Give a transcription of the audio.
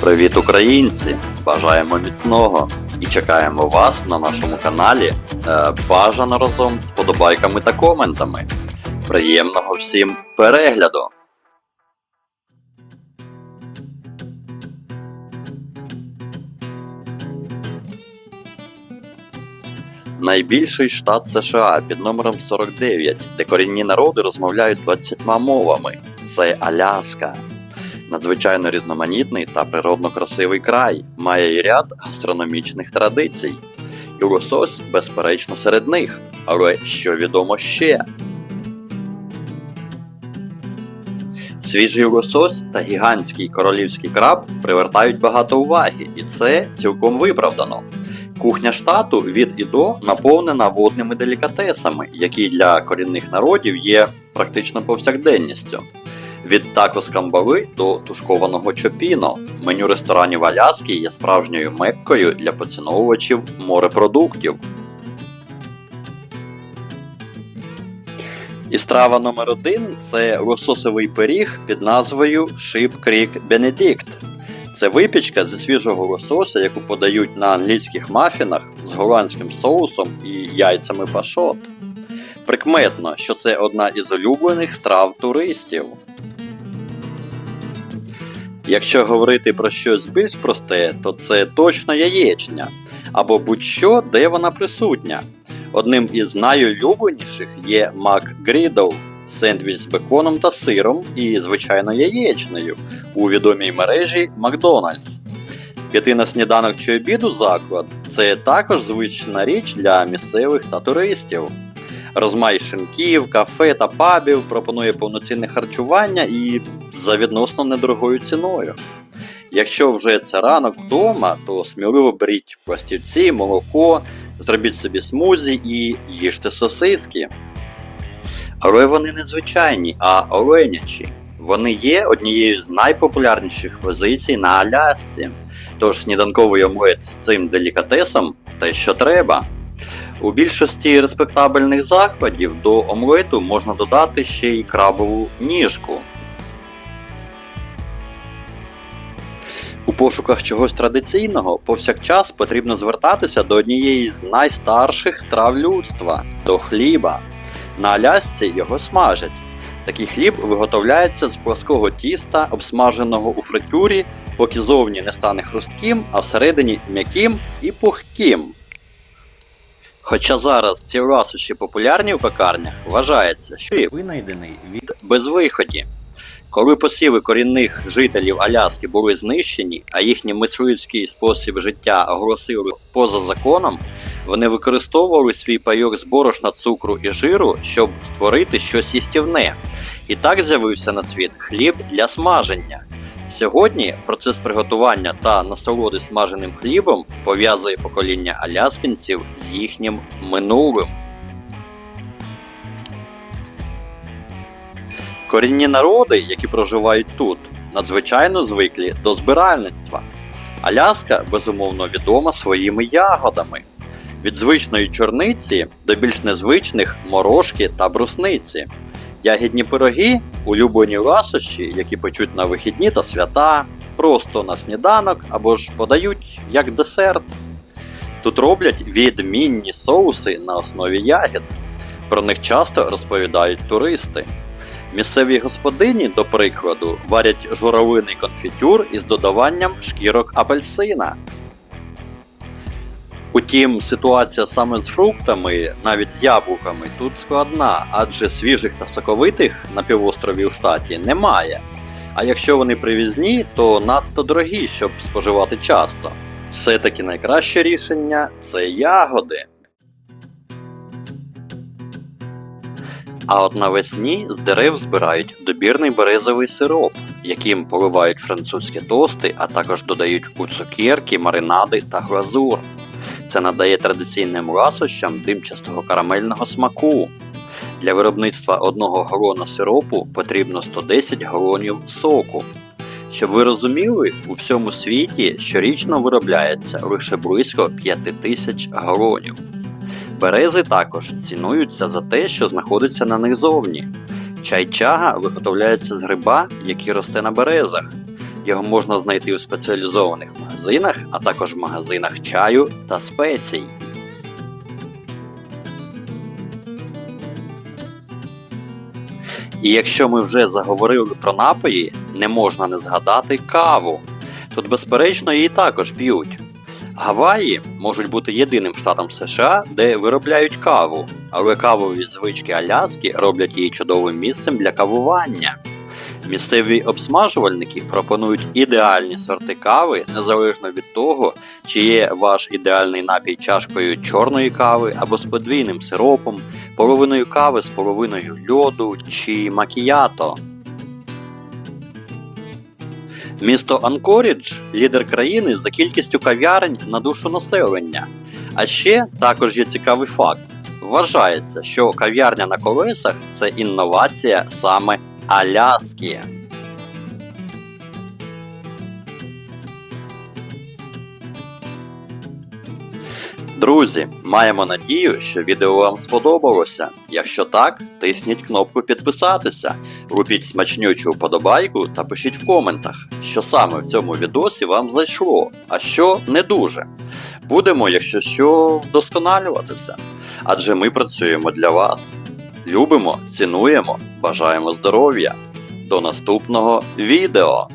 Привіт, українці! Бажаємо міцного і чекаємо вас на нашому каналі. Е, бажано разом з подобайками та коментами. Приємного всім перегляду! Найбільший штат США під номером 49, де корінні народи розмовляють 20 мовами. Це Аляска. Надзвичайно різноманітний та природно красивий край, має й ряд гастрономічних традицій. І лосось, безперечно, серед них. Але що відомо ще? Свіжий лосось та гігантський королівський краб привертають багато уваги, і це цілком виправдано. Кухня штату від і до наповнена водними делікатесами, які для корінних народів є практично повсякденністю. Від тако з камбали до тушкованого чопіно. Меню ресторанів Аляски є справжньою меккою для поціновувачів морепродуктів. І страва номер один це лососовий пиріг під назвою Ship Creek Benedict. Це випічка зі свіжого лосося, яку подають на англійських мафінах з голландським соусом і яйцями пашот. Прикметно, що це одна із улюблених страв туристів. Якщо говорити про щось більш просте, то це точно яєчня, або будь-що, де вона присутня. Одним із найулюбленіших є McGriddle – сендвіч з беконом та сиром і, звичайно, яєчнею у відомій мережі Макдональдс. Піти на сніданок чи обіду заклад це також звична річ для місцевих та туристів. Розмай шинків, кафе та пабів пропонує повноцінне харчування і за відносно недорогою ціною. Якщо вже це ранок вдома, то сміливо беріть пластівці, молоко, зробіть собі смузі і їжте сосиски. Але вони не звичайні, а оленячі. Вони є однією з найпопулярніших позицій на Алясці. Тож сніданковий омлет з цим делікатесом те, що треба. У більшості респектабельних закладів до омлету можна додати ще й крабову ніжку. У пошуках чогось традиційного повсякчас потрібно звертатися до однієї з найстарших страв людства до хліба. На Алясці його смажать. Такий хліб виготовляється з плоского тіста, обсмаженого у фритюрі, поки зовні не стане хрустким, а всередині м'яким і пухким. Хоча зараз ці ласощі популярні в пекарнях, вважається, що є винайдений від безвиході. Коли посіви корінних жителів Аляски були знищені, а їхній мисливський спосіб життя оголосили поза законом, вони використовували свій пайок з борошна, цукру і жиру, щоб створити щось їстівне. І так з'явився на світ хліб для смаження. Сьогодні процес приготування та насолоди смаженим хлібом пов'язує покоління аляскінців з їхнім минулим. Корінні народи, які проживають тут, надзвичайно звиклі до збиральництва. Аляска безумовно відома своїми ягодами. Від звичної чорниці до більш незвичних морошки та брусниці. Ягідні пироги улюблені ласощі, які печуть на вихідні та свята, просто на сніданок або ж подають як десерт. Тут роблять відмінні соуси на основі ягід. Про них часто розповідають туристи. Місцеві господині, до прикладу, варять журавлиний конфітюр із додаванням шкірок апельсина. Утім, ситуація саме з фруктами, навіть з яблуками, тут складна, адже свіжих та соковитих на півострові у штаті немає. А якщо вони привізні, то надто дорогі, щоб споживати часто. Все-таки найкраще рішення це ягоди. А от навесні з дерев збирають добірний березовий сироп, яким поливають французькі тости, а також додають у цукерки, маринади та глазур. Це надає традиційним ласощам димчастого карамельного смаку. Для виробництва одного галона сиропу потрібно 110 галонів соку. Щоб ви розуміли, у всьому світі щорічно виробляється лише близько 5 тисяч галонів. Берези також цінуються за те, що знаходиться на них зовні. Чай чага виготовляється з гриба, який росте на березах. Його можна знайти у спеціалізованих магазинах, а також в магазинах чаю та спецій. І якщо ми вже заговорили про напої, не можна не згадати каву. Тут, безперечно, її також п'ють. Гаваї можуть бути єдиним штатом США, де виробляють каву, але кавові звички Аляски роблять її чудовим місцем для кавування. Місцеві обсмажувальники пропонують ідеальні сорти кави незалежно від того, чи є ваш ідеальний напій чашкою чорної кави або з подвійним сиропом, половиною кави з половиною льоду чи макіято. Місто Анкорідж лідер країни за кількістю кав'ярень на душу населення. А ще також є цікавий факт: вважається, що кав'ярня на колесах це інновація саме Аляски. Друзі, маємо надію, що відео вам сподобалося. Якщо так, тисніть кнопку підписатися, лупіть смачнючу вподобайку та пишіть в коментах, що саме в цьому відосі вам зайшло, а що не дуже. Будемо, якщо що, вдосконалюватися. Адже ми працюємо для вас. Любимо, цінуємо, бажаємо здоров'я. До наступного відео!